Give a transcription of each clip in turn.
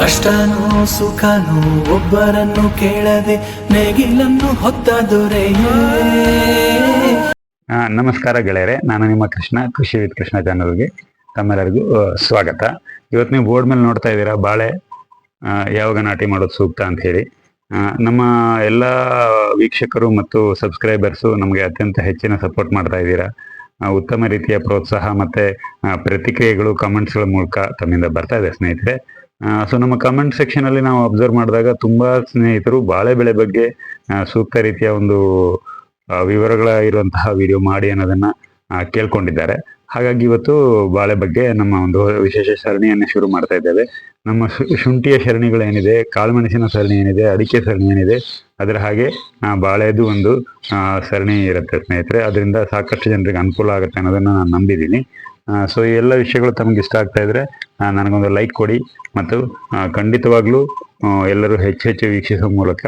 ಕಷ್ಟನೋ ಸುಖನೋ ಒಬ್ಬರನ್ನು ಕೇಳದೆ ನೇಗಿಲನ್ನು ಹೊತ್ತ ದೊರೆಯೇ. ನಮಸ್ಕಾರ ಗೆಳೆಯರೆ. ನಾನು ನಿಮ್ಮ ಕೃಷ್ಣ, ಕೃಷಿ ವಿತ್ ಕೃಷ್ಣ ಚಾನಲ್ಗೆ ತಮ್ಮೆಲ್ಲರಿಗೂ ಸ್ವಾಗತ. ಇವತ್ತು ನೀವು ಬೋರ್ಡ್ ಮೇಲೆ ನೋಡ್ತಾ ಇದ್ದೀರಾ, ಬಾಳೆ ಯಾವಾಗ ನಾಟಿ ಮಾಡೋದು ಸೂಕ್ತ ಅಂತ ಹೇಳಿ. ನಮ್ಮ ಎಲ್ಲ ವೀಕ್ಷಕರು ಮತ್ತು ಸಬ್ಸ್ಕ್ರೈಬರ್ಸು ನಮಗೆ ಅತ್ಯಂತ ಹೆಚ್ಚಿನ ಸಪೋರ್ಟ್ ಮಾಡ್ತಾ ಇದ್ದೀರಾ. ಉತ್ತಮ ರೀತಿಯ ಪ್ರೋತ್ಸಾಹ ಮತ್ತೆ ಪ್ರತಿಕ್ರಿಯೆಗಳು ಕಮೆಂಟ್ಸ್ಗಳ ಮೂಲಕ ತಮ್ಮಿಂದ ಬರ್ತಾ ಇದೆ, ಸ್ನೇಹಿತರೆ. ಸೊ ನಮ್ಮ ಕಮೆಂಟ್ ಸೆಕ್ಷನ್ ಅಲ್ಲಿ ನಾವು ಅಬ್ಸರ್ವ್ ಮಾಡಿದಾಗ ತುಂಬಾ ಸ್ನೇಹಿತರು ಬಾಳೆ ಬೆಳೆ ಬಗ್ಗೆ ಸೂಕ್ತ ರೀತಿಯ ಒಂದು ವಿವರಗಳ ಇರುವಂತಹ ವಿಡಿಯೋ ಮಾಡಿ ಅನ್ನೋದನ್ನ ಕೇಳ್ಕೊಂಡಿದ್ದಾರೆ. ಹಾಗಾಗಿ ಇವತ್ತು ಬಾಳೆ ಬಗ್ಗೆ ನಮ್ಮ ಒಂದು ವಿಶೇಷ ಸರಣಿಯನ್ನು ಶುರು ಮಾಡ್ತಾ ಇದ್ದೇವೆ. ನಮ್ಮ ಶುಂಠಿಯ ಸರಣಿಗಳೇನಿದೆ, ಕಾಳುಮೆಣಸಿನ ಸರಣಿ ಏನಿದೆ ಅಡಿಕೆ ಸರಣಿ ಏನಿದೆ ಅದರ ಹಾಗೆ ಬಾಳೆದು ಒಂದು ಸರಣಿ ಇರುತ್ತೆ ಸ್ನೇಹಿತರೆ. ಅದರಿಂದ ಸಾಕಷ್ಟು ಜನರಿಗೆ ಅನುಕೂಲ ಆಗುತ್ತೆ ಅನ್ನೋದನ್ನ ನಾನು ನಂಬಿದ್ದೀನಿ. ಸೊ ಈ ಎಲ್ಲ ವಿಷಯಗಳು ತಮಗೆ ಇಷ್ಟ ಆಗ್ತಾ ಇದ್ರೆ ನನಗೊಂದು ಲೈಕ್ ಕೊಡಿ. ಮತ್ತು ಖಂಡಿತವಾಗ್ಲೂ ಎಲ್ಲರೂ ಹೆಚ್ಚು ಹೆಚ್ಚು ವೀಕ್ಷಿಸುವ ಮೂಲಕ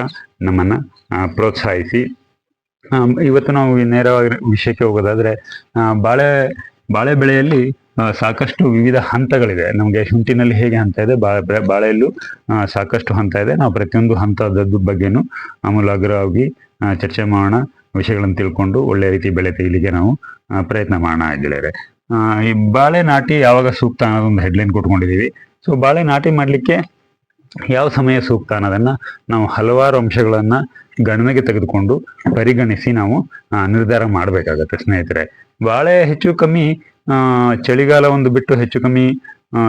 ನಮ್ಮನ್ನ ಪ್ರೋತ್ಸಾಹಿಸಿ. ಇವತ್ತು ನಾವು ನೇರವಾಗಿ ವಿಷಯಕ್ಕೆ ಹೋಗೋದಾದ್ರೆ ಬಾಳೆ ಬಾಳೆ ಬೆಳೆಯಲ್ಲಿ ಸಾಕಷ್ಟು ವಿವಿಧ ಹಂತಗಳಿದೆ ನಮಗೆ ಶುಂಠಿನಲ್ಲಿ ಹೇಗೆ ಹಂತ ಇದೆ ಬಾಳೆ ಬಾಳೆಯಲ್ಲೂ ಸಾಕಷ್ಟು ಹಂತ ಇದೆ. ನಾವು ಪ್ರತಿಯೊಂದು ಹಂತದ ಬಗ್ಗೆನೂ ಆಮೂಲಾಗ್ರವಾಗಿ ಚರ್ಚೆ ಮಾಡೋಣ, ವಿಷಯಗಳನ್ನು ತಿಳ್ಕೊಂಡು ಒಳ್ಳೆ ರೀತಿ ಬೆಳೆ ತೆಗಿಲಿಕ್ಕೆ ನಾವು ಪ್ರಯತ್ನ ಮಾಡೋಣ ಗೆಳೆಯರೆ ಈ ಬಾಳೆ ನಾಟಿ ಯಾವಾಗ ಸೂಕ್ತ ಅನ್ನೋದೊಂದು ಹೆಡ್ಲೈನ್ ಕೊಟ್ಕೊಂಡಿದೀವಿ ಸೊ ಬಾಳೆ ನಾಟಿ ಮಾಡಲಿಕ್ಕೆ ಯಾವ ಸಮಯ ಸೂಕ್ತ ಅನ್ನೋದನ್ನ ನಾವು ಹಲವಾರು ಅಂಶಗಳನ್ನ ಗಣನೆಗೆ ತೆಗೆದುಕೊಂಡು ಪರಿಗಣಿಸಿ ನಾವು ನಿರ್ಧಾರ ಮಾಡಬೇಕಾಗತ್ತೆ ಸ್ನೇಹಿತರೆ. ಬಾಳೆ ಹೆಚ್ಚು ಕಮ್ಮಿ ಚಳಿಗಾಲ ಒಂದು ಬಿಟ್ಟು ಹೆಚ್ಚು ಕಮ್ಮಿ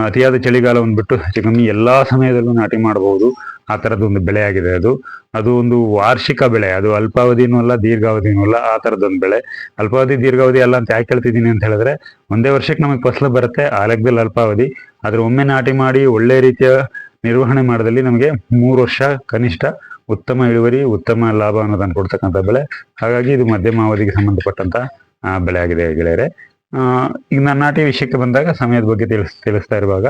ಅತಿಯಾದ ಚಳಿಗಾಲ ಒಂದು ಬಿಟ್ಟು ಹೆಚ್ಚು ಕಮ್ಮಿ ಎಲ್ಲಾ ಸಮಯದಲ್ಲೂ ನಾಟಿ ಮಾಡಬಹುದು. ಆ ಥರದ ಒಂದು ಬೆಳೆ ಆಗಿದೆ ಅದು. ಅದು ಒಂದು ವಾರ್ಷಿಕ ಬೆಳೆ, ಅದು ಅಲ್ಪಾವಧಿನೂ ಅಲ್ಲ, ದೀರ್ಘಾವಧಿನೂ ಅಲ್ಲ, ಆ ತರದೊಂದು ಬೆಳೆ. ಅಲ್ಪಾವಧಿ, ದೀರ್ಘಾವಧಿ ಅಲ್ಲ ಅಂತ ಯಾಕೆ ಹೇಳ್ತಿದ್ದೀನಿ ಅಂತ ಹೇಳಿದ್ರೆ, ಒಂದೇ ವರ್ಷಕ್ಕೆ ನಮಗೆ ಫಸಲು ಬರುತ್ತೆ, ಆ ಲೆಕ್ಕದಲ್ಲಿ ಅಲ್ಪಾವಧಿ. ಆದ್ರೆ ಒಮ್ಮೆ ನಾಟಿ ಮಾಡಿ ಒಳ್ಳೆ ರೀತಿಯ ನಿರ್ವಹಣೆ ಮಾಡಿದಲ್ಲಿ ನಮಗೆ ಮೂರು ವರ್ಷ ಕನಿಷ್ಠ ಉತ್ತಮ ಇಳುವರಿ, ಉತ್ತಮ ಲಾಭ ಅನ್ನೋದನ್ನು ಕೊಡ್ತಕ್ಕಂಥ ಬೆಳೆ. ಹಾಗಾಗಿ ಇದು ಮಧ್ಯಮ ಅವಧಿಗೆ ಸಂಬಂಧಪಟ್ಟಂತ ಬೆಳೆ ಆಗಿದೆ ಗೆಳೆಯರೆ. ಈಗ ನನ್ನ ನಾಟಿ ವಿಷಯಕ್ಕೆ ಬಂದಾಗ ಸಮಯದ ಬಗ್ಗೆ ತಿಳಿಸ್, ತಿಳಿಸ್ತಾ ಇರುವಾಗ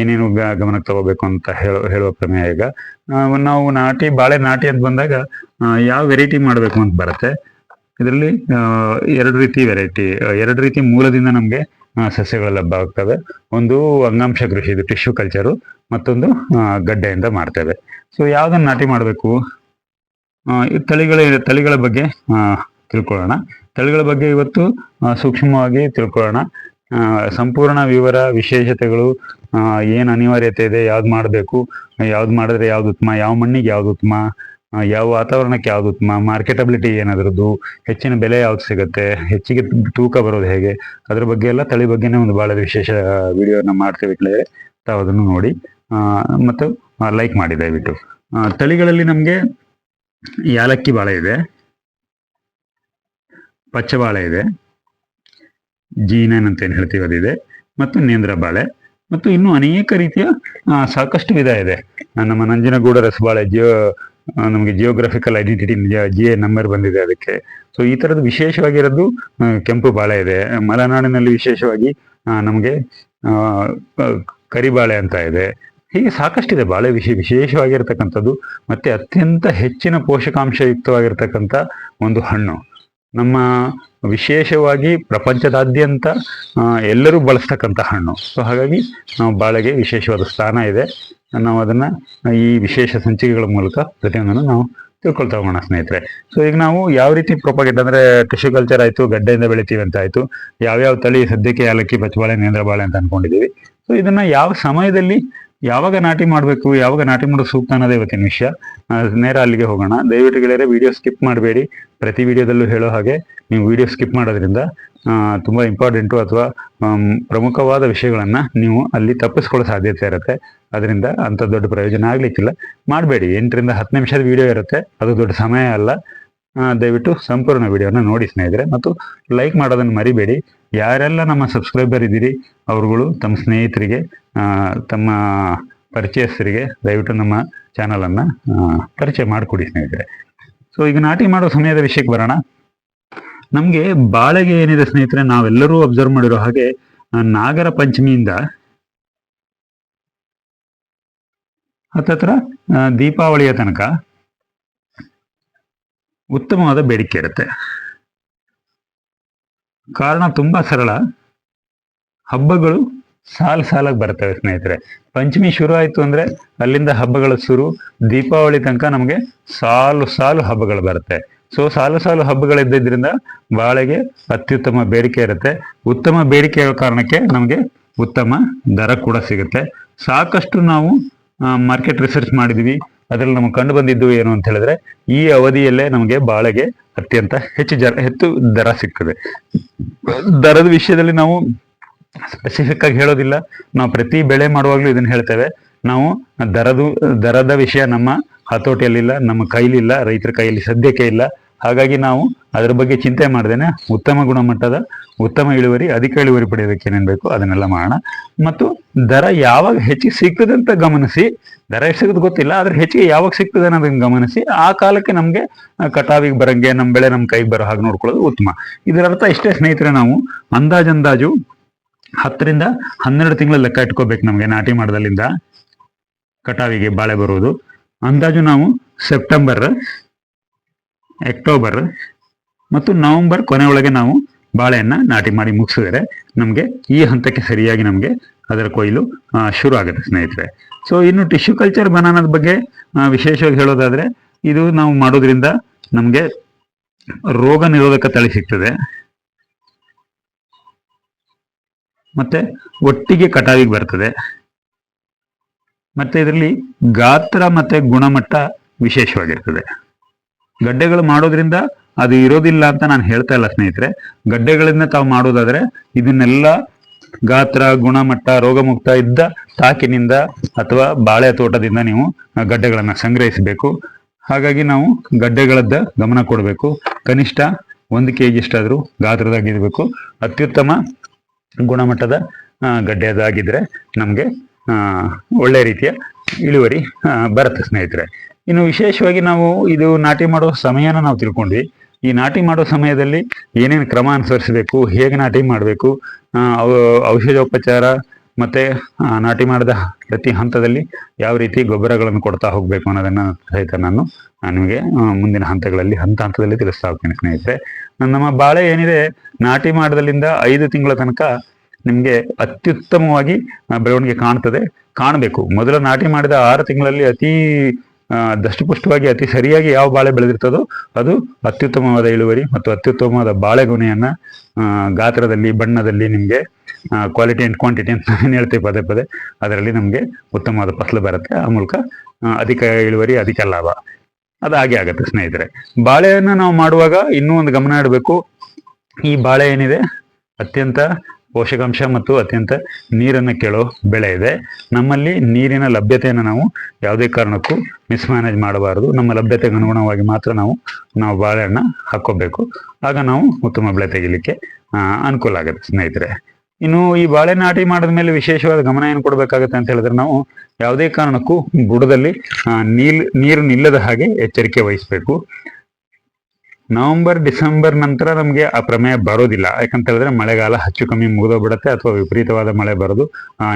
ಏನೇನು ಗಮನಕ್ಕೆ ತಗೋಬೇಕು ಅಂತ ಹೇಳೋ, ಹೇಳುವ ಪ್ರಮೇಯ ಈಗ. ನಾವು ನಾಟಿ, ಬಾಳೆ ನಾಟಿ ಅಂತ ಬಂದಾಗ ಯಾವ ವೆರೈಟಿ ಮಾಡಬೇಕು ಅಂತ ಬರುತ್ತೆ. ಇದರಲ್ಲಿ ಎರಡು ರೀತಿ ವೆರೈಟಿ ಎರಡು ರೀತಿ ಮೂಲದಿಂದ ನಮಗೆ ಸಸ್ಯಗಳು ಲಭ್ಯ ಆಗ್ತವೆ. ಒಂದು ಅಂಗಾಂಶ ಕೃಷಿ, ಇದು ಟಿಶ್ಯೂ ಕಲ್ಚರು ಮತ್ತೊಂದು ಗಡ್ಡೆಯಿಂದ ಮಾಡ್ತೇವೆ. ಸೊ ಯಾವ್ದನ್ನ ನಾಟಿ ಮಾಡಬೇಕು? ಈ ತಳಿಗಳ ತಳಿಗಳ ಬಗ್ಗೆ ತಿಳ್ಕೊಳ್ಳೋಣ. ತಳಿಗಳ ಬಗ್ಗೆ ಇವತ್ತು ಸೂಕ್ಷ್ಮವಾಗಿ ತಿಳ್ಕೊಳ್ಳೋಣ. ಸಂಪೂರ್ಣ ವಿವರ, ವಿಶೇಷತೆಗಳು ಏನು ಅನಿವಾರ್ಯತೆ ಇದೆ, ಯಾವ್ದು ಮಾಡಬೇಕು, ಯಾವ್ದು ಮಾಡಿದ್ರೆ ಯಾವ್ದು ಉತ್ತಮ, ಯಾವ ಮಣ್ಣಿಗೆ ಯಾವ್ದು ಉತ್ತಮ ಯಾವ ವಾತಾವರಣಕ್ಕೆ ಯಾವ್ದು ಉತ್ತಮ, ಮಾರ್ಕೆಟಬಿಲಿಟಿ ಏನಾದ್ರದ್ದು, ಹೆಚ್ಚಿನ ಬೆಲೆ ಯಾವ್ದು ಸಿಗುತ್ತೆ, ಹೆಚ್ಚಿಗೆ ತೂಕ ಬರೋದು ಹೇಗೆ, ಅದ್ರ ಬಗ್ಗೆ ಎಲ್ಲ ತಳಿ ಬಗ್ಗೆನೇ ಒಂದು ಬಹಳ ವಿಶೇಷ ವಿಡಿಯೋನ ಮಾಡ್ತೇವೆ ಇಟ್ಲೇ ತಾವು ಅದನ್ನು ನೋಡಿ ಮತ್ತು ಲೈಕ್ ಮಾಡಿ ದಯವಿಟ್ಟು. ತಳಿಗಳಲ್ಲಿ ನಮಗೆ ಯಾಲಕ್ಕಿ ಬಾಳೆ ಇದೆ. ಪಚ್ಚ ಬಾಳೆ ಇದೆ. ಜೀನನ್ ಅಂತ ಏನು ಹೇಳ್ತೀವಿ ಅದಿದೆ ಮತ್ತು ನೇಂದ್ರ ಬಾಳೆ ಮತ್ತು ಇನ್ನೂ ಅನೇಕ ರೀತಿಯ ಸಾಕಷ್ಟು ವಿಧ ಇದೆ. ನಮ್ಮ ನಂಜನಗೂಡ ರಸಬಾಳೆ ಜಿಯೋ ನಮಗೆ geographical identity G A number ಬಂದಿದೆ ಅದಕ್ಕೆ. ಸೊ ಈ ತರದ್ದು ವಿಶೇಷವಾಗಿರೋದು ಕೆಂಪು ಬಾಳೆ ಇದೆ. ಮಲೆನಾಡಿನಲ್ಲಿ ವಿಶೇಷವಾಗಿ ನಮಗೆ ಕರಿಬಾಳೆ ಅಂತ ಇದೆ. ಹೀಗೆ ಸಾಕಷ್ಟಿದೆ ಬಾಳೆ ವಿಶೇ, ವಿಶೇಷವಾಗಿರ್ತಕ್ಕಂಥದ್ದು. ಮತ್ತೆ ಅತ್ಯಂತ ಹೆಚ್ಚಿನ ಪೋಷಕಾಂಶಯುಕ್ತವಾಗಿರ್ತಕ್ಕಂಥ ಒಂದು ಹಣ್ಣು. ನಮ್ಮ ವಿಶೇಷವಾಗಿ ಪ್ರಪಂಚದಾದ್ಯಂತ ಎಲ್ಲರೂ ಬಳಸ್ತಕ್ಕಂಥ ಹಣ್ಣು. ಸೊ ಹಾಗಾಗಿ ನಾವು ಬಾಳೆಗೆ ವಿಶೇಷವಾದ ಸ್ಥಾನ ಇದೆ. ನಾವು ಅದನ್ನು, ಈ ವಿಶೇಷ ಸಂಚಿಕೆಗಳ ಮೂಲಕ ಪ್ರತಿಯೊಂದನ್ನು ನಾವು ತಿಳ್ಕೊಳ್ತಾ ಹೋಗೋಣ, ಸ್ನೇಹಿತರೆ. ಸೊ ಈಗ ನಾವು ಯಾವ ರೀತಿ ಪ್ರೊಪಗೇಟ್ ಅಂದರೆ, ಕೃಷಿ ಕಲ್ಚರ್ ಆಯಿತು, ಗಡ್ಡೆಯಿಂದ ಬೆಳಿತೀವಿ ಅಂತ ಆಯಿತು, ಯಾವ್ಯಾವ ತಳಿ ಸದ್ಯಕ್ಕೆ ಯಾಲಕ್ಕಿ ಪಚ್ಚಬಾಳೆ ನೇಂದ್ರ ಬಾಳೆ ಅಂತ ಅನ್ಕೊಂಡಿದ್ದೀವಿ. ಸೊ ಇದನ್ನು ಯಾವ ಸಮಯದಲ್ಲಿ ಯಾವಾಗ ನಾಟಿ ಮಾಡಬೇಕು, ಯಾವಾಗ ನಾಟಿ ಮಾಡೋದು ಸೂಕ್ತ ಅನ್ನೋದೇ ಇವತ್ತಿನ ವಿಷಯ. ನೇರ ಅಲ್ಲಿಗೆ ಹೋಗೋಣ. ದಯವಿಟ್ಟು ಗೆಳೆಯರೆ ವಿಡಿಯೋ ಸ್ಕಿಪ್ ಮಾಡಬೇಡಿ. ಪ್ರತಿ ವಿಡಿಯೋದಲ್ಲೂ ಹೇಳೋ ಹಾಗೆ ನೀವು ವಿಡಿಯೋ ಸ್ಕಿಪ್ ಮಾಡೋದ್ರಿಂದ ತುಂಬ ಇಂಪಾರ್ಟೆಂಟು ಅಥವಾ ಪ್ರಮುಖವಾದ ವಿಷಯಗಳನ್ನು ನೀವು ಅಲ್ಲಿ ತಪ್ಪಿಸ್ಕೊಳ್ಳೋ ಸಾಧ್ಯತೆ ಇರುತ್ತೆ. ಅದರಿಂದ ಅಂಥ ದೊಡ್ಡ ಪ್ರಯೋಜನ ಆಗಲಿಕ್ಕಿಲ್ಲ. ಮಾಡಬೇಡಿ. ಎಂಟರಿಂದ ಹತ್ತು ನಿಮಿಷದ ವಿಡಿಯೋ ಇರುತ್ತೆ. ಅದು ದೊಡ್ಡ ಸಮಯ ಅಲ್ಲ. ದಯವಿಟ್ಟು ಸಂಪೂರ್ಣ ವಿಡಿಯೋನ ನೋಡಿ ಸ್ನೇಹಿತರೆ ಮತ್ತು ಲೈಕ್ ಮಾಡೋದನ್ನು ಮರಿಬೇಡಿ. ಯಾರೆಲ್ಲ ನಮ್ಮ ಸಬ್ಸ್ಕ್ರೈಬರ್ ಇದ್ದೀರಿ, ಅವರುಗಳು ತಮ್ಮ ಸ್ನೇಹಿತರಿಗೆ ತಮ್ಮ ಪರಿಚಯಸ್ಥರಿಗೆ ದಯವಿಟ್ಟು ನಮ್ಮ ಚಾನಲನ್ನು ಪರಿಚಯ ಮಾಡಿಕೊಡಿ ಸ್ನೇಹಿತರೆ. ಸೊ ಈಗ ನಾಟಿ ಮಾಡೋ ಸಮಯದ ವಿಷಯಕ್ಕೆ ಬರೋಣ. ನಮಗೆ ಬಾಳೆಗೆ ಏನಿದೆ ಸ್ನೇಹಿತರೆ, ನಾವೆಲ್ಲರೂ ಅಬ್ಸರ್ವ್ ಮಾಡಿರೋ ಹಾಗೆ ನಾಗರ ಪಂಚಮಿಯಿಂದ ಹತ್ತತ್ರ ದೀಪಾವಳಿಯ ತನಕ ಉತ್ತಮವಾದ ಬೇಡಿಕೆ ಇರುತ್ತೆ. ಕಾರಣ ತುಂಬಾ ಸರಳ. ಹಬ್ಬಗಳು ಸಾಲು ಸಾಲಾಗಿ ಬರ್ತವೆ ಸ್ನೇಹಿತರೆ. ಪಂಚಮಿ ಶುರು ಆಯ್ತು ಅಂದ್ರೆ ಅಲ್ಲಿಂದ ಹಬ್ಬಗಳ ಶುರು. ದೀಪಾವಳಿ ತನಕ ನಮಗೆ ಸಾಲು ಸಾಲು ಹಬ್ಬಗಳು ಬರುತ್ತೆ. ಸೊ ಸಾಲು ಸಾಲು ಹಬ್ಬಗಳಿದ್ದರಿಂದ ಬಾಳೆಗೆ ಅತ್ಯುತ್ತಮ ಬೇಡಿಕೆ ಇರುತ್ತೆ. ಉತ್ತಮ ಬೇಡಿಕೆ ಇರೋ ಕಾರಣಕ್ಕೆ ನಮಗೆ ಉತ್ತಮ ದರ ಕೂಡ ಸಿಗುತ್ತೆ. ಸಾಕಷ್ಟು ನಾವು ಮಾರ್ಕೆಟ್ ರಿಸರ್ಚ್ ಮಾಡಿದ್ವಿ. ಅದರಲ್ಲಿ ನಮಗೆ ಕಂಡು ಬಂದಿದ್ದು ಏನು ಅಂತ ಹೇಳಿದ್ರೆ, ಈ ಅವಧಿಯಲ್ಲೇ ನಮಗೆ ಬಾಳೆಗೆ ಅತ್ಯಂತ ಹೆಚ್ಚು ಜರ ಹೆಚ್ಚು ದರ ಸಿಗ್ತದೆ. ದರದ ವಿಷಯದಲ್ಲಿ ನಾವು ಸ್ಪೆಸಿಫಿಕ್ ಆಗಿ ಹೇಳೋದಿಲ್ಲ. ನಾವು ಪ್ರತಿ ಬೆಳೆ ಮಾಡುವಾಗಲೂ ಇದನ್ನ ಹೇಳ್ತೇವೆ. ನಾವು ದರದು, ದರದ ವಿಷಯ ನಮ್ಮ ಹತೋಟಿಯಲ್ಲಿಲ್ಲ, ನಮ್ಮ ಕೈಲಿಲ್ಲ, ರೈತರ ಕೈಯಲ್ಲಿ ಸದ್ಯಕ್ಕೆ ಇಲ್ಲ. ಹಾಗಾಗಿ ನಾವು ಅದರ ಬಗ್ಗೆ ಚಿಂತೆ ಮಾಡ್ದೇನೆ ಉತ್ತಮ ಗುಣಮಟ್ಟದ ಉತ್ತಮ ಇಳುವರಿ, ಅಧಿಕ ಇಳುವರಿ ಪಡೆಯೋದಕ್ಕೆ ಏನೇನು ಬೇಕು ಅದನ್ನೆಲ್ಲ ಮಾಡೋಣ. ಮತ್ತು ದರ ಯಾವಾಗ ಹೆಚ್ಚಿಗೆ ಸಿಗ್ತದೆ ಅಂತ ಗಮನಿಸಿ, ದರ ಎಷ್ಟು ಸಿಗೋದು ಗೊತ್ತಿಲ್ಲ, ಆದ್ರೆ ಹೆಚ್ಚಿಗೆ ಯಾವಾಗ ಸಿಗ್ತದೆ ಅನ್ನೋದನ್ನ ಗಮನಿಸಿ, ಆ ಕಾಲಕ್ಕೆ ನಮಗೆ ಕಟಾವಿಗೆ ಬರಂಗೆ ನಮ್ಮ ಬೆಳೆ ನಮ್ಮ ಕೈಗೆ ಬರೋ ಹಾಗೆ ನೋಡ್ಕೊಳ್ಳೋದು ಉತ್ತಮ. ಇದರ ಅರ್ಥ ಇಷ್ಟೇ ಸ್ನೇಹಿತರೆ ನಾವು ಅಂದಾಜಂದಾಜು ಹತ್ತರಿಂದ ಹನ್ನೆರಡು ತಿಂಗಳ ಲೆಕ್ಕ ಇಟ್ಕೋಬೇಕು ನಮಗೆ ನಾಟಿ ಮಾಡದಲ್ಲಿಂದ ಕಟಾವಿಗೆ ಬಾಳೆ ಬರುವುದು ಅಂದಾಜು ನಾವು ಸೆಪ್ಟೆಂಬರ್ ಅಕ್ಟೋಬರ್ ಮತ್ತು ನವೆಂಬರ್ ಕೊನೆ ಒಳಗೆ ನಾವು ಬಾಳೆಯನ್ನ ನಾಟಿ ಮಾಡಿ ಮುಗಿಸಿದರೆ ನಮಗೆ ಈ ಹಂತಕ್ಕೆ ಸರಿಯಾಗಿ ನಮಗೆ ಅದರ ಕೊಯ್ಲು ಶುರು ಆಗುತ್ತೆ ಸ್ನೇಹಿತರೆ. ಸೊ ಇನ್ನು ಟಿಶ್ಯೂ ಕಲ್ಚರ್ ಬನಾನದ ಬಗ್ಗೆ ವಿಶೇಷವಾಗಿ ಹೇಳೋದಾದ್ರೆ ಇದು ನಾವು ಮಾಡೋದ್ರಿಂದ ನಮಗೆ ರೋಗ ನಿರೋಧಕ ತಳಿ ಸಿಗ್ತದೆ. ಮತ್ತೆ ಒಟ್ಟಿಗೆ ಕಟಾವಿಗೆ ಬರ್ತದೆ. ಮತ್ತೆ ಇದರಲ್ಲಿ ಗಾತ್ರ ಮತ್ತೆ ಗುಣಮಟ್ಟ ವಿಶೇಷವಾಗಿರ್ತದೆ. ಗಡ್ಡೆಗಳು ಮಾಡೋದ್ರಿಂದ ಅದು ಇರೋದಿಲ್ಲ ಅಂತ ನಾನು ಹೇಳ್ತಾ ಇಲ್ಲ ಸ್ನೇಹಿತರೆ. ಗಡ್ಡೆಗಳಿಂದ ತಾವು ಮಾಡೋದಾದ್ರೆ ಇದನ್ನೆಲ್ಲ ಗಾತ್ರ, ಗುಣಮಟ್ಟ, ರೋಗಮುಕ್ತ ಇದ್ದ ತಾಕಿನಿಂದ ಅಥವಾ ಬಾಳೆ ತೋಟದಿಂದ ನೀವು ಗಡ್ಡೆಗಳನ್ನ ಸಂಗ್ರಹಿಸಬೇಕು. ಹಾಗಾಗಿ ನಾವು ಗಡ್ಡೆಗಳದ್ದ ಗಮನ ಕೊಡಬೇಕು. ಕನಿಷ್ಠ ಒಂದು ಕೆ ಜಿಷ್ಟಾದರೂ ಗಾತ್ರದಾಗಿರ್ಬೇಕು ಅತ್ಯುತ್ತಮ ಗುಣಮಟ್ಟದ ಗಡ್ಡೆದಾಗಿದ್ರೆ ನಮಗೆ ಒಳ್ಳೆ ರೀತಿಯ ಇಳುವರಿ ಬರುತ್ತೆ ಸ್ನೇಹಿತರೆ. ಇನ್ನು ವಿಶೇಷವಾಗಿ ನಾವು ಇದು ನಾಟಿ ಮಾಡೋ ಸಮಯನ ನಾವು ತಿಳ್ಕೊಂಡ್ವಿ. ಈ ನಾಟಿ ಮಾಡೋ ಸಮಯದಲ್ಲಿ ಏನೇನು ಕ್ರಮ ಅನುಸರಿಸಬೇಕು, ಹೇಗೆ ನಾಟಿ ಮಾಡಬೇಕು ಔಷಧೋಪಚಾರ ಮತ್ತೆ ನಾಟಿ ಮಾಡಿದ ಪ್ರತಿ ಹಂತದಲ್ಲಿ ಯಾವ ರೀತಿ ಗೊಬ್ಬರಗಳನ್ನು ಕೊಡ್ತಾ ಹೋಗಬೇಕು ಅನ್ನೋದನ್ನ ಸಹಿತ ನಾನು ನಿಮಗೆ ಮುಂದಿನ ಹಂತಗಳಲ್ಲಿ ಹಂತ ಹಂತದಲ್ಲಿ ತಿಳಿಸ್ತಾ ಹೋಗ್ತೇನೆ ಸ್ನೇಹಿತರೆ. ನಮ್ಮ ಬಾಳೆ ಏನಿದೆ, ನಾಟಿ ಮಾಡದಲ್ಲಿಂದ ಐದು ತಿಂಗಳ ತನಕ ನಿಮಗೆ ಅತ್ಯುತ್ತಮವಾಗಿ ಬೆಳವಣಿಗೆ ಕಾಣ್ತದೆ, ಕಾಣಬೇಕು. ಮೊದಲು ನಾಟಿ ಮಾಡಿದ ಆರು ತಿಂಗಳಲ್ಲಿ ಅತಿ ದಷ್ಟಪುಷ್ಟವಾಗಿ ಅತಿ ಸರಿಯಾಗಿ ಯಾವ ಬಾಳೆ ಬೆಳೆದಿರ್ತದೋ ಅದು ಅತ್ಯುತ್ತಮವಾದ ಇಳುವರಿ ಮತ್ತು ಅತ್ಯುತ್ತಮವಾದ ಬಾಳೆಗೊನೆಯನ್ನ ಗಾತ್ರದಲ್ಲಿ, ಬಣ್ಣದಲ್ಲಿ ನಿಮಗೆ ಕ್ವಾಲಿಟಿ ಅಂಡ್ ಕ್ವಾಂಟಿಟಿ ಅಂತ ನಾನು ಹೇಳ್ತೀವಿ ಪದೇ ಪದೇ, ಅದರಲ್ಲಿ ನಮಗೆ ಉತ್ತಮವಾದ ಫಸಲು ಬರುತ್ತೆ. ಆ ಮೂಲಕ ಅಧಿಕ ಇಳುವರಿ, ಅಧಿಕ ಲಾಭ. ಅದು ಹಾಗೆ ಆಗುತ್ತೆ ಸ್ನೇಹಿತರೆ. ಬಾಳೆಯನ್ನು ನಾವು ಮಾಡುವಾಗ ಇನ್ನೂ ಒಂದು ಗಮನ ಇಡಬೇಕು. ಈ ಬಾಳೆ ಏನಿದೆ? ಅತ್ಯಂತ ಪೋಷಕಾಂಶ ಮತ್ತು ಅತ್ಯಂತ ನೀರನ್ನು ಕೇಳೋ ಬೆಳೆ ಇದೆ. ನಮ್ಮಲ್ಲಿ ನೀರಿನ ಲಭ್ಯತೆಯನ್ನು ನಾವು ಯಾವುದೇ ಕಾರಣಕ್ಕೂ ಮಿಸ್ಮ್ಯಾನೇಜ್ ಮಾಡಬಾರದು. ನಮ್ಮ ಲಭ್ಯತೆಗೆ ಅನುಗುಣವಾಗಿ ಮಾತ್ರ ನಾವು ನಾವು ಬಾಳೆಹಣ್ಣ ಹಾಕ್ಕೋಬೇಕು. ಆಗ ನಾವು ಉತ್ತಮ ಬೆಳೆ ತೆಗಿಲಿಕ್ಕೆ ಅನುಕೂಲ ಆಗುತ್ತೆ ಸ್ನೇಹಿತರೆ. ಇನ್ನು ಈ ಬಾಳೆ ನಾಟಿ ಮಾಡಿದ ಮೇಲೆ ವಿಶೇಷವಾದ ಗಮನ ಏನು ಕೊಡಬೇಕಾಗುತ್ತೆ ಅಂತ ಹೇಳಿದ್ರೆ ನಾವು ಯಾವುದೇ ಕಾರಣಕ್ಕೂ ಬುಡದಲ್ಲಿ ನೀಲ್, ನೀರು ನಿಲ್ಲದ ಹಾಗೆ ಎಚ್ಚರಿಕೆ ವಹಿಸಬೇಕು. ನವೆಂಬರ್, ಡಿಸೆಂಬರ್ ನಂತರ ನಮಗೆ ಆ ಪ್ರಮೇಯ ಬರೋದಿಲ್ಲ. ಯಾಕಂತ ಹೇಳಿದ್ರೆ ಮಳೆಗಾಲ ಹೆಚ್ಚು ಕಮ್ಮಿ ಮುಗಿದೋಗ್ಬಿಡುತ್ತೆ ಅಥವಾ ವಿಪರೀತವಾದ ಮಳೆ ಬರೋದು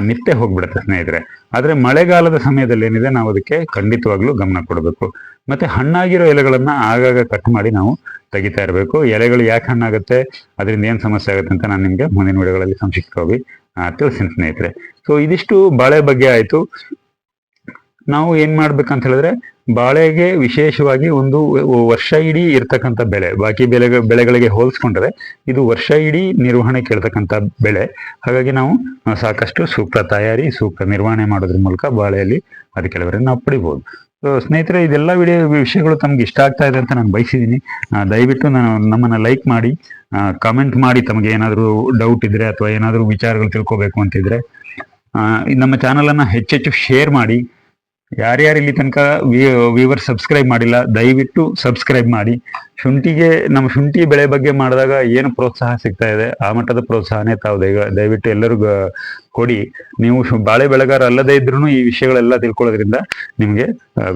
ನಿತ್ಯ ಹೋಗ್ಬಿಡುತ್ತೆ ಸ್ನೇಹಿತರೆ. ಆದ್ರೆ ಮಳೆಗಾಲದ ಸಮಯದಲ್ಲಿ ಏನಿದೆ ನಾವು ಅದಕ್ಕೆ ಖಂಡಿತವಾಗ್ಲೂ ಗಮನ ಕೊಡಬೇಕು. ಮತ್ತೆ ಹಣ್ಣಾಗಿರೋ ಎಲೆಗಳನ್ನ ಆಗಾಗ ಕಟ್ ಮಾಡಿ ನಾವು ತೆಗಿತಾ ಇರಬೇಕು. ಎಲೆಗಳು ಯಾಕೆ ಹಣ್ಣಾಗುತ್ತೆ, ಅದರಿಂದ ಏನು ಸಮಸ್ಯೆ ಆಗುತ್ತೆ ಅಂತ ನಾನು ನಿಮಗೆ ಮುಂದಿನ ವಿಡಿಯೋಗಳಲ್ಲಿ ಸಂಕ್ಷಿಪ್ತವಾಗಿ ತಿಳಿಸ್ತೀನಿ ಸ್ನೇಹಿತರೆ. ಸೊ ಇದಿಷ್ಟು ಬಾಳೆ ಬಗ್ಗೆ ಆಯ್ತು. ನಾವು ಏನ್ ಮಾಡ್ಬೇಕಂತ ಹೇಳಿದ್ರೆ ಬಾಳೆಗೆ ವಿಶೇಷವಾಗಿ ಒಂದು ವರ್ಷ ಇಡೀ ಇರ್ತಕ್ಕಂಥ ಬೆಳೆ, ಬಾಕಿ ಬೆಳೆ ಬೆಳೆಗಳಿಗೆ ಹೋಲಿಸ್ಕೊಂಡ್ರೆ ಇದು ವರ್ಷ ಇಡೀ ನಿರ್ವಹಣೆ ಕೇಳ್ತಕ್ಕಂಥ ಬೆಳೆ. ಹಾಗಾಗಿ ನಾವು ಸಾಕಷ್ಟು ಸೂಕ್ತ ತಯಾರಿ, ಸೂಕ್ತ ನಿರ್ವಹಣೆ ಮಾಡೋದ್ರ ಮೂಲಕ ಬಾಳೆಯಲ್ಲಿ ಅದಕ್ಕೆ ಕೆಲವರನ್ನು ನಾವು ಪಡಿಬೋದು. ಸೊ ಸ್ನೇಹಿತರೆ, ಇದೆಲ್ಲ ವಿಡಿಯೋ ವಿಷಯಗಳು ತಮ್ಗೆ ಇಷ್ಟ ಆಗ್ತಾ ಇದೆ ಅಂತ ನಾನು ಬಯಸಿದ್ದೀನಿ ದಯವಿಟ್ಟು ನಾನು ನಮ್ಮನ್ನ ಲೈಕ್ ಮಾಡಿ ಕಮೆಂಟ್ ಮಾಡಿ ತಮಗೆ ಏನಾದರೂ ಡೌಟ್ ಇದ್ರೆ ಅಥವಾ ಏನಾದರೂ ವಿಚಾರಗಳು ತಿಳ್ಕೊಬೇಕು ಅಂತಿದ್ರೆ ನಮ್ಮ ಚಾನಲನ್ನು ಹೆಚ್ಚೆಚ್ಚು ಶೇರ್ ಮಾಡಿ ಯಾರ್ಯಾರು ಇಲ್ಲಿ ತನಕ ವ್ಯೂವರ್ ಸಬ್ಸ್ಕ್ರೈಬ್ ಮಾಡಿಲ್ಲ, ದಯವಿಟ್ಟು ಸಬ್ಸ್ಕ್ರೈಬ್ ಮಾಡಿ. ಶುಂಠಿಗೆ, ನಮ್ಮ ಶುಂಠಿ ಬೆಳೆ ಬಗ್ಗೆ ಮಾಡಿದಾಗ ಏನು ಪ್ರೋತ್ಸಾಹ ಸಿಗ್ತಾ ಇದೆ? ಆ ಮಟ್ಟದ ಪ್ರೋತ್ಸಾಹನೇ ತಾವು ದಯ ದಯವಿಟ್ಟು ಎಲ್ಲರೂ ಕೊಡಿ. ನೀವು ಬಾಳೆ ಬೆಳೆಗಾರ ಅಲ್ಲದೇ ಇದ್ರೂ ಈ ವಿಷಯಗಳೆಲ್ಲ ತಿಳ್ಕೊಳ್ಳೋದ್ರಿಂದ ನಿಮಗೆ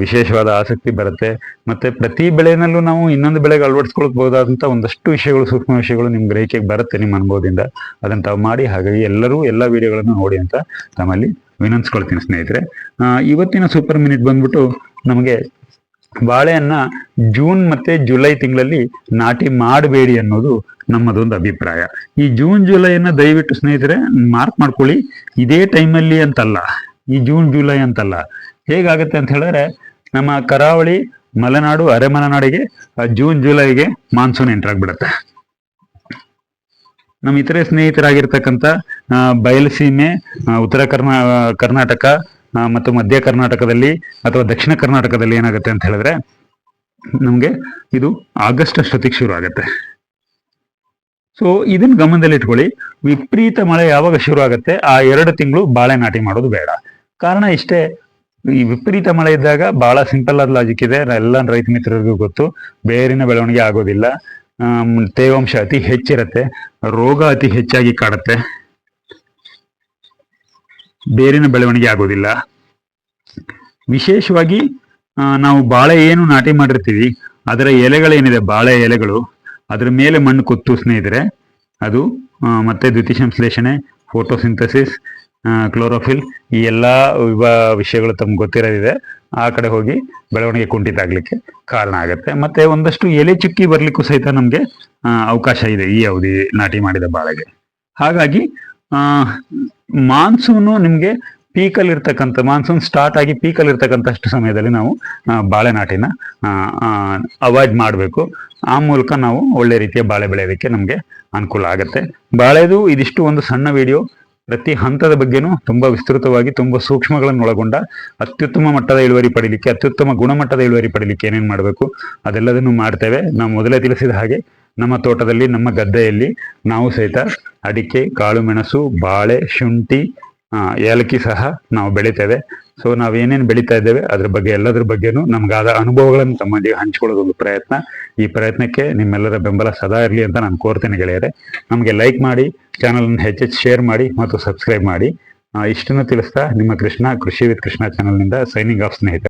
ವಿಶೇಷವಾದ ಆಸಕ್ತಿ ಬರುತ್ತೆ. ಮತ್ತೆ ಪ್ರತಿ ಬೆಳೆನಲ್ಲೂ ನಾವು ಇನ್ನೊಂದು ಬೆಳೆಗೆ ಅಳವಡಿಸ್ಕೊಳ್ಬಹುದಾದಂಥ ಒಂದಷ್ಟು ವಿಷಯಗಳು, ಸೂಕ್ಷ್ಮ ವಿಷಯಗಳು ನಿಮ್ ಗ್ರಹಿಕೆಗೆ ಬರುತ್ತೆ ನಿಮ್ಮ ಅನುಭವದಿಂದ. ಅದನ್ನ ತಾವು ಮಾಡಿ, ಹಾಗಾಗಿ ಎಲ್ಲರೂ ಎಲ್ಲ ವಿಡಿಯೋಗಳನ್ನು ನೋಡಿ ಅಂತ ತಮ್ಮಲ್ಲಿ ವಿನಂತಿಸ್ಕೊಳ್ತೀನಿ ಸ್ನೇಹಿತರೆ. ಇವತ್ತಿನ ಸೂಪರ್ ಮಿನಿಟ್ ಬಂದ್ಬಿಟ್ಟು ನಮಗೆ ಬಾಳೆಹಣ್ಣ ಜೂನ್ ಮತ್ತೆ ಜುಲೈ ತಿಂಗಳಲ್ಲಿ ನಾಟಿ ಮಾಡಬೇಡಿ ಅನ್ನೋದು ನಮ್ಮದೊಂದು ಅಭಿಪ್ರಾಯ. ಈ ಜೂನ್ ಜುಲೈನ ದಯವಿಟ್ಟು ಸ್ನೇಹಿತರೆ ಮಾರ್ಕ್ ಮಾಡ್ಕೊಳ್ಳಿ. ಇದೇ ಟೈಮಲ್ಲಿ ಅಂತಲ್ಲ, ಈ ಜೂನ್ ಜುಲೈ ಅಂತಲ್ಲ. ಹೇಗಾಗುತ್ತೆ ಅಂತ ಹೇಳಿದ್ರೆ ನಮ್ಮ ಕರಾವಳಿ, ಮಲೆನಾಡು ಅರೆಮಲೆನಾಡಿಗೆ ಜೂನ್ ಜುಲೈಗೆ ಮಾನ್ಸೂನ್ ಎಂಟ್ರಾಗ್ಬಿಡುತ್ತೆ ನಮ್ಮ ಇತರೆ ಸ್ನೇಹಿತರಾಗಿರ್ತಕ್ಕಂಥ ಬಯಲುಸೀಮೆ ಉತ್ತರ ಕರ್ನಾ ಕರ್ನಾಟಕ ಮತ್ತು ಮಧ್ಯ ಕರ್ನಾಟಕದಲ್ಲಿ ಅಥವಾ ದಕ್ಷಿಣ ಕರ್ನಾಟಕದಲ್ಲಿ ಏನಾಗುತ್ತೆ ಅಂತ ಹೇಳಿದ್ರೆ ನಮಗೆ ಇದು ಆಗಸ್ಟ್ ಅಷ್ಟೊತ್ತಿಗೆ ಶುರು ಆಗುತ್ತೆ. ಸೊ ಇದನ್ನ ಗಮನದಲ್ಲಿ ಇಟ್ಕೊಳ್ಳಿ, ವಿಪರೀತ ಮಳೆ ಯಾವಾಗ ಶುರು ಆಗುತ್ತೆ? ಆ ಎರಡು ತಿಂಗಳು ಬಾಳೆ ನಾಟಿ ಮಾಡೋದು ಬೇಡ. ಕಾರಣ ಇಷ್ಟೇ, ಈ ವಿಪರೀತ ಮಳೆ ಇದ್ದಾಗ ಬಹಳ ಸಿಂಪಲ್ ಆದ ಲಾಜಿಕ್ ಇದೆ. ಎಲ್ಲ ರೈತ ಮಿತ್ರರಿಗೂ ಗೊತ್ತು, ಬೇರಿನ ಬೆಳವಣಿಗೆ ಆಗೋದಿಲ್ಲ. ತೇವಾಂಶ ಅತಿ ಹೆಚ್ಚಿರುತ್ತೆ, ರೋಗ ಅತಿ ಹೆಚ್ಚಾಗಿ ಕಾಡುತ್ತೆ. ಬೇರಿನ ಬೆಳವಣಿಗೆ ಆಗೋದಿಲ್ಲ. ವಿಶೇಷವಾಗಿ ನಾವು ಬಾಳೆ ಏನು ನಾಟಿ ಮಾಡಿರ್ತೀವಿ, ಅದರ ಎಲೆಗಳೇನಿದೆ ಬಾಳೆ ಎಲೆಗಳು, ಅದರ ಮೇಲೆ ಮಣ್ಣು ಕೊತ್ತು ಸ್ನೇಹಿತರೆ, ಅದು ಮತ್ತೆ ದ್ವಿತೀಯ ಸಂಶ್ಲೇಷಣೆ, ಫೋಟೋಸಿಂಥಸಿಸ್ ಕ್ಲೋರೋಫಿಲ್, ಈ ಎಲ್ಲ ವಿಷಯಗಳು ತಮ್ಗೆ ಗೊತ್ತಿರೋದಿದೆ, ಆ ಕಡೆ ಹೋಗಿ ಬೆಳವಣಿಗೆ ಕುಂಠಿತ ಆಗ್ಲಿಕ್ಕೆ ಕಾರಣ ಆಗುತ್ತೆ. ಮತ್ತೆ ಒಂದಷ್ಟು ಎಲೆ ಚುಕ್ಕಿ ಬರ್ಲಿಕ್ಕೂ ಸಹಿತ ನಮಗೆ ಅವಕಾಶ ಇದೆ ಈ ಅವಧಿ ನಾಟಿ ಮಾಡಿದ ಬಾಳೆಗೆ. ಹಾಗಾಗಿ ಮಾನ್ಸೂನು ನಿಮಗೆ ಪೀಕಲ್ಲಿ ಇರ್ತಕ್ಕಂಥ ಮಾನ್ಸೂನ್ ಸ್ಟಾರ್ಟ್ ಆಗಿ ಪೀಕಲ್ಲಿ ಇರ್ತಕ್ಕಂಥಷ್ಟು ಸಮಯದಲ್ಲಿ ನಾವು ಬಾಳೆ ನಾಟಿನ ಅವಾಯ್ಡ್ ಮಾಡಬೇಕು. ಆ ಮೂಲಕ ನಾವು ಒಳ್ಳೆ ರೀತಿಯ ಬಾಳೆ ಬೆಳೆಯೋದಕ್ಕೆ ನಮಗೆ ಅನುಕೂಲ ಆಗುತ್ತೆ. ಬಾಳೆದು ಇದಿಷ್ಟು ಒಂದು ಸಣ್ಣ ವಿಡಿಯೋ ಪ್ರತಿ ಹಂತದ ಬಗ್ಗೆನೂ ತುಂಬಾ ವಿಸ್ತೃತವಾಗಿ, ತುಂಬಾ ಸೂಕ್ಷ್ಮಗಳನ್ನು ಒಳಗೊಂಡ ಅತ್ಯುತ್ತಮ ಮಟ್ಟದ ಇಳುವರಿ ಪಡಿಲಿಕ್ಕೆ, ಅತ್ಯುತ್ತಮ ಗುಣಮಟ್ಟದ ಇಳುವರಿ ಪಡಿಲಿಕ್ಕೆ ಏನೇನು ಮಾಡಬೇಕು, ಅದೆಲ್ಲದನ್ನು ಮಾಡ್ತೇವೆ. ನಾವು ಮೊದಲೇ ತಿಳಿಸಿದ ಹಾಗೆ, ನಮ್ಮ ತೋಟದಲ್ಲಿ, ನಮ್ಮ ಗದ್ದೆಯಲ್ಲಿ ನಾವು ಸಹಿತ ಅಡಿಕೆ, ಕಾಳು, ಮೆಣಸು, ಬಾಳೆ, ಶುಂಠಿ ಏಲಕ್ಕಿ ಸಹ ನಾವು ಬೆಳಿತೇವೆ. ಸೊ ನಾವೇನೇನು ಬೆಳೀತಾ ಇದ್ದೇವೆ, ಅದ್ರ ಬಗ್ಗೆ ಎಲ್ಲದ್ರ ಬಗ್ಗೆನೂ ನಮ್ಗಾದ ಅನುಭವಗಳನ್ನು ತಮ್ಮೊಂದಿಗೆ ಹಂಚಿಕೊಳ್ಳೋದೊಂದು ಪ್ರಯತ್ನ. ಈ ಪ್ರಯತ್ನಕ್ಕೆ ನಿಮ್ಮೆಲ್ಲರ ಬೆಂಬಲ ಸದಾ ಇರಲಿ ಅಂತ ನಾನು ಕೋರ್ತೇನೆ ಗೆಳೆಯರೆ. ನಮಗೆ ಲೈಕ್ ಮಾಡಿ ಚಾನಲನ್ನು ಹೆಚ್ಚೆಚ್ಚು ಶೇರ್ ಮಾಡಿ ಮತ್ತು ಸಬ್ಸ್ಕ್ರೈಬ್ ಮಾಡಿ. ಇಷ್ಟನ್ನು ತಿಳಿಸ್ತಾ ನಿಮ್ಮ ಕೃಷ್ಣ ಕೃಷಿ ವಿತ್ ಕೃಷ್ಣ ಚಾನಲ್ನಿಂದ ಸೈನಿಂಗ್ ಆಫ್ ಸ್ನೇಹಿತರೆ.